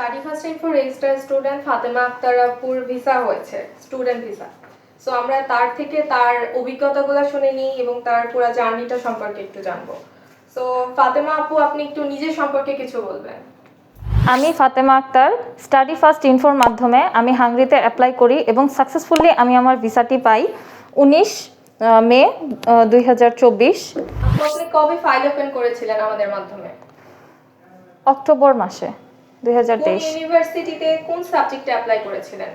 Study first info register student Fatema Akter আপুর visa হয়েছে student visa so আমরা তার থেকে তার অভিজ্ঞতাগুলো শুনে নিই এবং তার পুরো জার্নিটা সম্পর্কে একটু জানব। সো ফাতেমা আপু আপনি একটু নিজের সম্পর্কে কিছু বলবেন। আমি Fatema Akter study first info মাধ্যমে আমি হাঙ্গরিতে অ্যাপ্লাই করি এবং সাকসেসফুলি আমি আমার ভিসাটি পাই উনিশ মে দুই হাজার চব্বিশ। আপু আপনি কবে ফাইল ওপেন করেছিলেন আমাদের মাধ্যমে? অক্টোবর মাসে। দুই হাজার কোন তেইশ ইউনিভার্সিটিতে কোন সাবজেক্টে অ্যাপ্লাই করেছিলেন?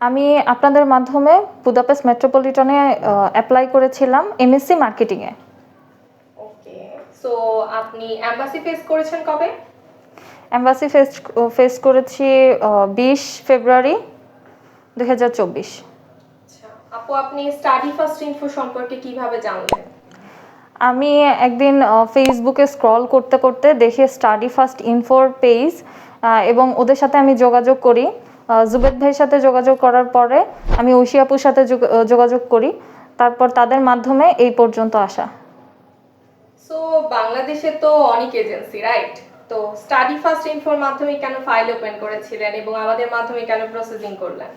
আমি আপনাদের মাধ্যমে বুদাপেস্ট মেট্রোপলিটনে অ্যাপ্লাই করেছিলাম এমএসসি মার্কেটিংয়ে ওকে সো আপনি অ্যাম্বাসি ফেস করেছেন কবে? অ্যাম্বাসি ফেস ফেস করেছি বিশ ফেব্রুয়ারি দুই হাজার চব্বিশ। আচ্ছা আপু আপনি স্টাডি ফার্স্ট ইনফো সম্পর্কে কীভাবে জানলেন? আমি একদিন ফেসবুকে স্ক্রল করতে করতে দেখি স্টাডি ফার্স্ট ইনফোর পেজ এবং ওদের সাথে আমি যোগাযোগ করি। জুবেদ ভাইয়ের সাথে যোগাযোগ করার পরে আমি ঐশী আপুর সাথে যোগাযোগ করি। তারপর তাদের মাধ্যমে এই পর্যন্ত আসা। সো বাংলাদেশে তো অনেক এজেন্সি রাইট তো স্টাডি ফার্স্ট ইনফোর মাধ্যমে কেন ফাইল ওপেন করেছিলেন এবং আমাদের মাধ্যমে কেন প্রসেসিং করলেন?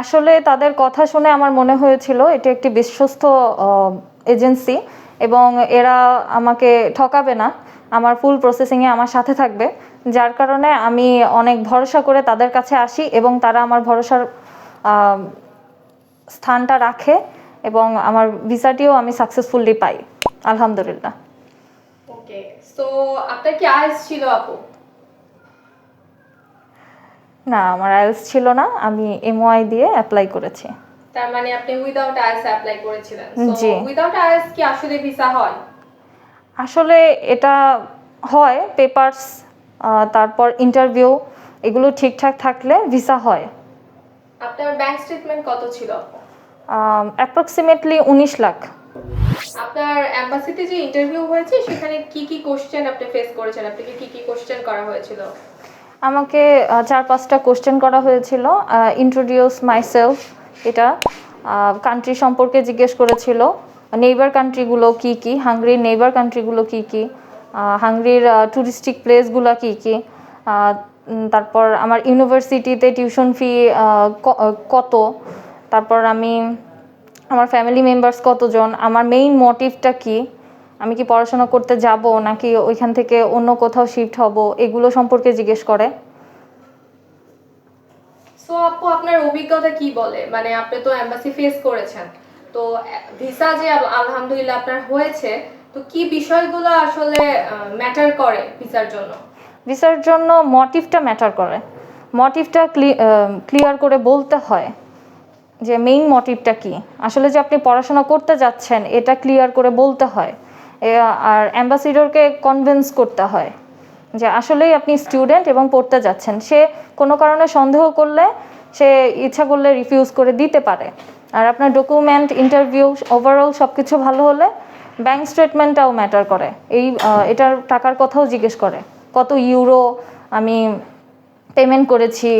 আসলে তাদের কথা শুনে আমার মনে হয়েছিল এটি একটি বিশ্বস্ত এজেন্সি এবং এরা আমাকে ঠকাবে না। আমার ফুল প্রসেসিংয়ে আমার সাথে থাকবে। যার কারণে আমি অনেক ভরসা করে তাদের কাছে আসি এবং তারা আমার ভরসার স্থানটা রাখে এবং আমার ভিসাটিও আমি সাকসেসফুলি পাই। আলহামদুলিল্লাহ। ওকে সো আপনার কি আইস ছিল আপু? না আমার আইএলস ছিল না। আমি এমওআই দিয়ে অ্যাপ্লাই করেছি। তার মানে আপনি উইদাউট আইএস অ্যাপ্লাই করেছিলেন। জি। উইদাউট আইএস কি আসলে ভিসা হয়? আসলে এটা হয় পেপারস তারপর ইন্টারভিউ এগুলো ঠিকঠাক থাকলে ভিসা হয়। আপনার ব্যাংক স্টেটমেন্ট কত ছিল? অ্যাপ্রক্সিমেটলি উনিশ লাখ। আপনার এম্বাসিতে যে ইন্টারভিউ হয়েছে সেখানে কি কি কোশ্চেন আপনি ফেস করেছেন? আপনাকে কি কি কোশ্চেন করা হয়েছিল? আমাকে চার পাঁচটা কোশ্চেন করা হয়েছিল। ইন্ট্রোডিউস মাইসেলফ এটা। কান্ট্রি সম্পর্কে জিজ্ঞেস করেছিল নেইবার কান্ট্রিগুলো কি কি? হাঙ্গরির নেইবার কান্ট্রিগুলো কি কি? হাঙ্গরির টুরিস্টিক প্লেসগুলো কি কি? তারপর আমার ইউনিভার্সিটিতে টিউশন ফি কত? তারপর আমি, আমার ফ্যামিলি মেম্বার্স কতজন? আমার মেইন মোটিভটা কি? আমি কি পড়াশোনা করতে যাব নাকি ওইখান থেকে অন্য কোথাও শিফট হব? এগুলো সম্পর্কে জিজ্ঞেস করে। সো আপু, আপনার অভিজ্ঞতা কি বলে? মানে আপনি তো এম্বাসি ফেস করেছেন। তো ভিসা যে আলহামদুলিল্লাহ আপনার হয়েছে, তো কি বিষয়গুলো আসলে ম্যাটার করে ভিসার জন্য? ভিসার জন্য মোটিভটা ম্যাটার করে। মোটিভটা ক্লিয়ার করে বলতে হয় যে মেইন মোটিভটা কি। আসলে যে আপনি পড়াশোনা করতে যাচ্ছেন, এটা ক্লিয়ার করে বলতে হয়। আর অ্যাম্বাসিডরকে কনভিন্স করতে হয়। যে আসলেই আপনি স্টুডেন্ট এবং পড়তে যাচ্ছেন। সে কোনো কারণে সন্দেহ করলে, সে ইচ্ছা করলে রিফিউজ করে দিতে পারে। আর আপনার ডকুমেন্ট ইন্টারভিউ ওভারঅল সব কিছু ভালো হলে ব্যাংক স্টেটমেন্টটাও ম্যাটার করে। এই এটার টাকার কথাও জিজ্ঞেস করে। কত ইউরো আমি পেমেন্ট করেছি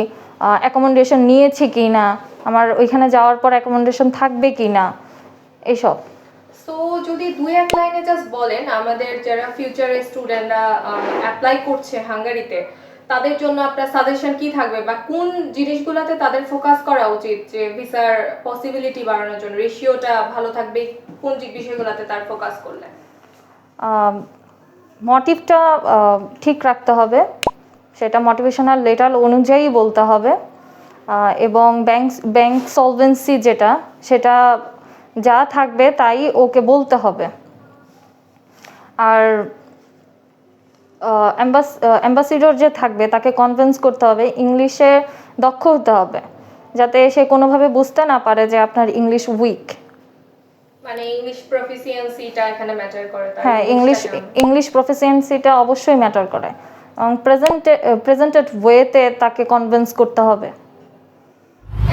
অ্যাকোমোডেশন নিয়েছি কি না আমার ওইখানে যাওয়ার পর অ্যাকোমোডেশন থাকবে কি না এইসব। দুই এক লাইনে জাস্ট বলেন, আমাদের যারা ফিউচারের স্টুডেন্টরা অ্যাপ্লাই করছে হাঙ্গারিতে, তাদের জন্য আপনার সাজেশন কি থাকবে? বা কোন জিনিসগুলোতে তাদের ফোকাস করা উচিত? যে ভিসার পসিবিলিটি বাড়ানোর জন্য রেশিওটা ভালো থাকবে, কোন বিষয়গুলোতে তার ফোকাস করলে? মোটিভটা ঠিক রাখতে হবে। সেটা মোটিভেশনাল লেটার অনুযায়ী বলতে হবে। এবং ব্যাংক ব্যাংক সলভেন্সি যেটা, সেটা যা থাকবে তাই ওকে বলতে হবে। আর অ্যাম্বাসিডর যে থাকবে তাকে কনভিন্স করতে হবে ইংলিশে দক্ষ হতে হবে যাতে সে কোনোভাবে বুঝতে না পারে যে আপনার ইংলিশ উইক মানে ইংলিশ প্রফিসিয়েন্সিটা এখানে ম্যাটার করে হ্যাঁ ইংলিশ ইংলিশ প্রফিসিয়েন্সিটা অবশ্যই ম্যাটার করে। এবং প্রেজেন্টে প্রেজেন্টেড ওয়েতে তাকে কনভিন্স করতে হবে।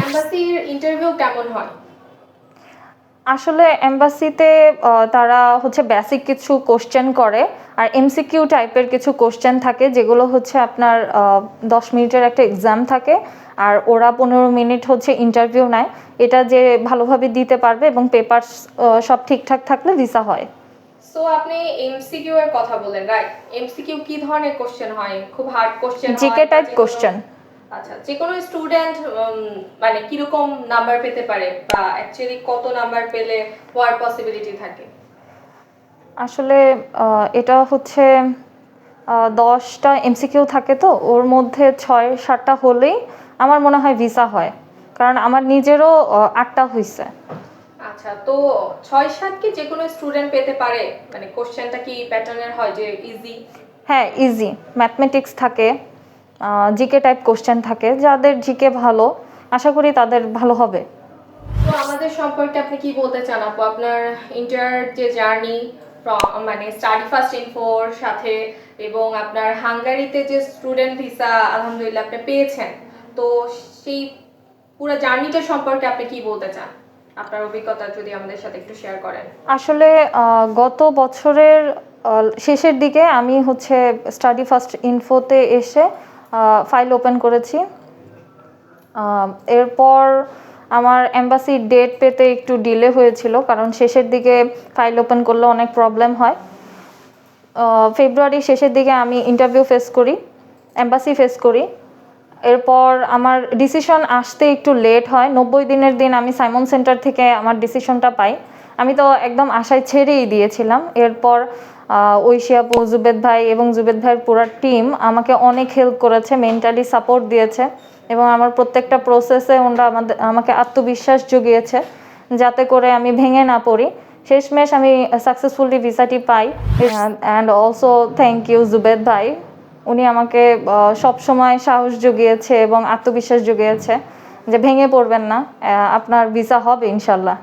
এম্বাসির ইন্টারভিউ কেমন হয়? আসলে এম্বাসিতে তারা হচ্ছে বেসিক কিছু কোশ্চেন করে আর এমসিকিউ টাইপের কিছু কোশ্চেন থাকে যেগুলো হচ্ছে আপনার দশ মিনিটের একটা এক্সাম থাকে আর ওরা পনেরো মিনিট হচ্ছে ইন্টারভিউ নেয়। এটা যে ভালোভাবে দিতে পারবে এবং পেপার সব ঠিকঠাক থাকলে ভিসা হয়। সো আপনি এমসিকিউ এর কথা বলেন রাইট এমসিকিউ কি ধরনের কোশ্চেন হয়? খুব hard question GK type question আচ্ছা যে কোনো স্টুডেন্ট মানে কীরকম নাম্বার পেতে পারে বা অ্যাকচুয়ালি কত নাম্বার পেলে হওয়ার পসিবিলিটি থাকে? আসলে এটা হচ্ছে দশটা এমসিকিউ থাকে তো ওর মধ্যে ছয় সাতটা হলেই আমার মনে হয় ভিসা হয়। কারণ আমার নিজেরও আটটা হয়েছে আচ্ছা তো ছয় সাত কি যে কোনো স্টুডেন্ট পেতে পারে? মানে কোশ্চেনটা কি প্যাটার্নের হয় যে ইজি হ্যাঁ ইজি ম্যাথমেটিক্স থাকে। জিকে টাইপ কোশ্চেন থাকে যাদের জিকে ভালো আশা করি তাদের ভালো হবে। তো আমাদের সম্পর্কে আপনি কি বলতে চান আপু? আপনার ইন্টার যে জার্নি মানে স্টাডি ফার্স্ট ইনফোর সাথে এবং আপনার হাঙ্গারিতে যে স্টুডেন্ট ভিসা আলহামদুলিল্লাহ আপনি পেয়েছেন তো সেই পুরো জার্নিটা সম্পর্কে আপনি কি বলতে চান? আপনার অভিজ্ঞতা যদি আমাদের সাথে একটু শেয়ার করেন। আসলে গত বছরের শেষের দিকে আমি হচ্ছে স্টাডি ফার্স্ট ইনফোতে এসে ফাইল ওপেন করেছি। এরপর আমার এম্বাসি ডেট পেতে একটু ডিলে হয়েছিল, কারণ শেষের দিকে ফাইল ওপেন করলে অনেক প্রবলেম হয়। ফেব্রুয়ারি শেষের দিকে আমি ইন্টারভিউ ফেস করি এম্বাসি ফেস করি। এরপর আমার ডিসিশন আসতে একটু লেট হয়। নব্বই দিনের দিন আমি সাইমন সেন্টার থেকে আমার ডিসিশনটা পাই। আমি তো একদম আশায় ছেড়েই দিয়েছিলাম। এরপর আহ, ঐশী জুবেদ ভাই এবং জুবেদ ভাইয়ের পুরো টিম আমাকে অনেক হেল্প করেছে মেন্টালি সাপোর্ট দিয়েছে এবং আমার প্রত্যেকটা প্রসেসে ওনারা আমাদের আমাকে আত্মবিশ্বাস জুগিয়েছে যাতে করে আমি ভেঙে না পড়ি। শেষমেশ আমি সাকসেসফুলি ভিসাটি পাই। And also thank you Jubed ভাই। উনি আমাকে সব সময় সাহস জুগিয়েছে এবং আত্মবিশ্বাস জুগিয়েছে যে ভেঙে পড়বেন না। আপনার ভিসা হবে ইনশাল্লাহ।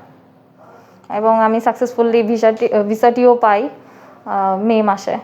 এবং আমি সাকসেসফুলি ভিসাটি ভিসাটিও পাই মে মাসে।